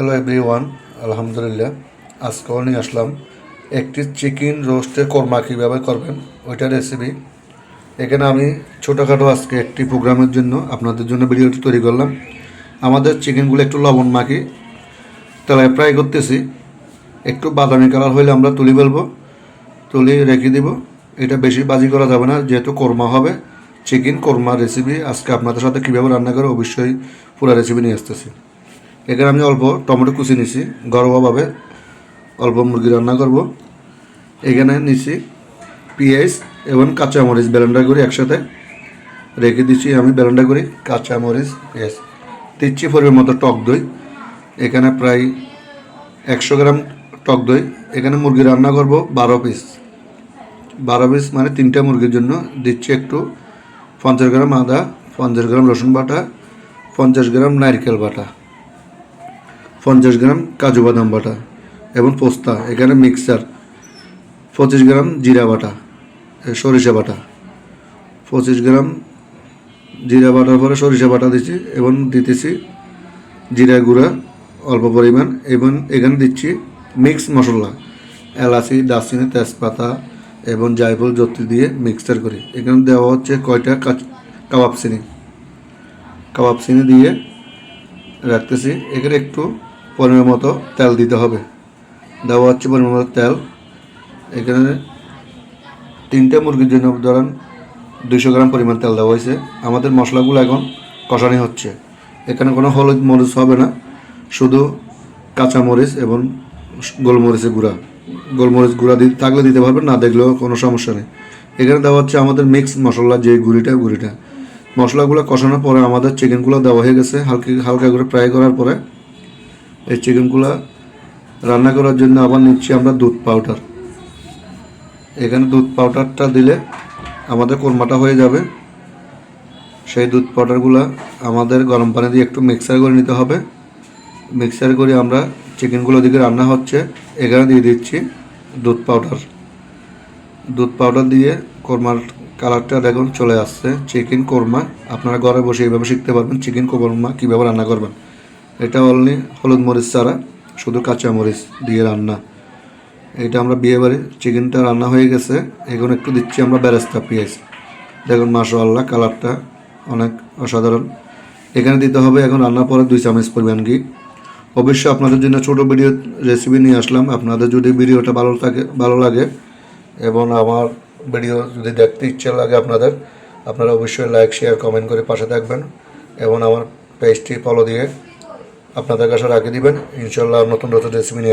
Hello everyone আলহামদুলিল্লাহ আজকেও নিয়ে আসলাম, একটি চিকেন রোস্টের কোরমা কীভাবে করবেন, ওইটা রেসিপি এখানে আমি ছোটোখাটো আজকে একটি প্রোগ্রামের জন্য আপনাদের জন্য ভিডিওটি তৈরি করলাম। আমাদের চিকেনগুলো একটু লবণ মাখি। তেলায় ফ্রাই করতেছি। একটু বাদামি কালার হলে আমরা তুলি ফেলব। তুলি রেখে দিব। এটা বেশি বাজি করা যাবে না, যেহেতু কোরমা হবে। চিকেন কোরমা রেসিপি আজকে আপনাদের সাথে কীভাবে রান্না করে অবশ্যই পুরো রেসিপি নিয়ে আসতেছি। এখানে আমি অল্প টমেটো কুচি নিছি ঘরোয়াভাবে অল্প মুরগি রান্না করব। এখানে নিছি পেঁয়াজ এবং কাঁচামরিচ ব্লেন্ডার করে একসাথে রেখে দিচ্ছি আমি, ব্লেন্ডার করি কাঁচামরিচ, পেঁয়াজ। দিচ্ছি পরিমাণ মতো টক দই। এখানে প্রায় একশো গ্রাম টক দই। এখানে মুরগি রান্না করব বারো পিস। বারো পিস মানে তিনটা মুরগির জন্য। দিচ্ছি একটু পঞ্চাশ গ্রাম আদা, পঞ্চাশ গ্রাম রসুন বাটা, পঞ্চাশ গ্রাম নারকেল বাটা। পঞ্চাশ গ্রাম কাজু বাদাম বাটা এবং পোস্তা, এখানে মিক্সার পঁচিশ গ্রাম জিরা বাটা সরিষা বাটা। পঁচিশ গ্রাম জিরা বাটার পরে সরিষা বাটা দিচ্ছি এবং দিতেছি জিরা গুঁড়া অল্প পরিমাণ এবং এখানে দিচ্ছি মিক্স মশলা, এলাচি, দারচিনি, তেজপাতা এবং জায়ফল জ্যোতি দিয়ে মিক্সচার করি। এখানে দেওয়া হচ্ছে কয়টা কাবাব চিনি। কাবাব চিনি দিয়ে রাখতেছি। এখানে একটু পরিমাণ মতো তেল দিতে হবে। দেওয়া হচ্ছে পরিমাণ মতো তেল। এখানে তিনটে মুরগির জন্য ধরেন দুইশো গ্রাম পরিমাণ তেল দেওয়া হয়েছে। আমাদের মশলাগুলো এখন কষানি হচ্ছে। এখানে কোনো হলুদ মরিচ হবে না। শুধু কাঁচা মরিচ এবং গোলমরিচের গুঁড়া। গোলমরিচ গুঁড়া দিতে থাকলে দিতে পারবেন, না দেখলেও কোনো সমস্যা নেই। এখানে দেওয়া হচ্ছে আমাদের মিক্স মশলা, যে গুঁড়িটা গুঁড়িটা। মশলাগুলো কষানোর পরে আমাদের চিকেনগুলো দেওয়া হয়ে গেছে। হালকা হালকা করে ফ্রাই করার পরে এই চিকেনগুলো রান্না করার জন্য আবার নিচ্ছি আমরা দুধ পাউডার এখানে দুধ পাউডারটা দিলে আমাদের কোরমাটা হয়ে যাবে। সেই দুধ পাউডারগুলো আমাদের গরম পানি দিয়ে একটু মিক্সার করে নিতে হবে। মিক্সার করে আমরা চিকেনগুলো দিকে রান্না হচ্ছে, এখানে দিয়ে দিচ্ছি দুধ পাউডার দুধ পাউডার দিয়ে কোরমার কালারটা দেখুন চলে আসছে। চিকেন কোরমা, আপনারা ঘরে বসে এইভাবে শিখতে পারবেন চিকেন কোরমা কীভাবে রান্না করবেন। এটা অনলি হলুদ মরিচ ছাড়া, শুধু কাঁচা মরিচ দিয়ে রান্না। এটা আমরা বিয়ে বাড়ি চিকেনটা রান্না হয়ে গেছে, এখন একটু দিচ্ছি আমরা বেরেস্তা পেঁয়াজ। দেখুন, মাশাআল্লাহ, কালারটা অনেক অসাধারণ। এখানে দিতে হবে এখন রান্নার পরে দুই চামচ পরিমাণ ঘি। অবশ্যই আপনাদের জন্য ছোটো ভিডিও রেসিপি নিয়ে আসলাম। আপনাদের যদি ভিডিওটা ভালো থাকে, ভালো লাগে এবং আমার ভিডিও যদি দেখতে ইচ্ছে লাগে আপনাদের, আপনারা অবশ্যই লাইক শেয়ার কমেন্ট করে পাশে থাকবেন এবং আমার পেজটি ফলো দিয়ে আপনাদের কাছে রাখে দিবেন। ইনশাল্লাহ নতুন নতুন রেসিপি নিয়ে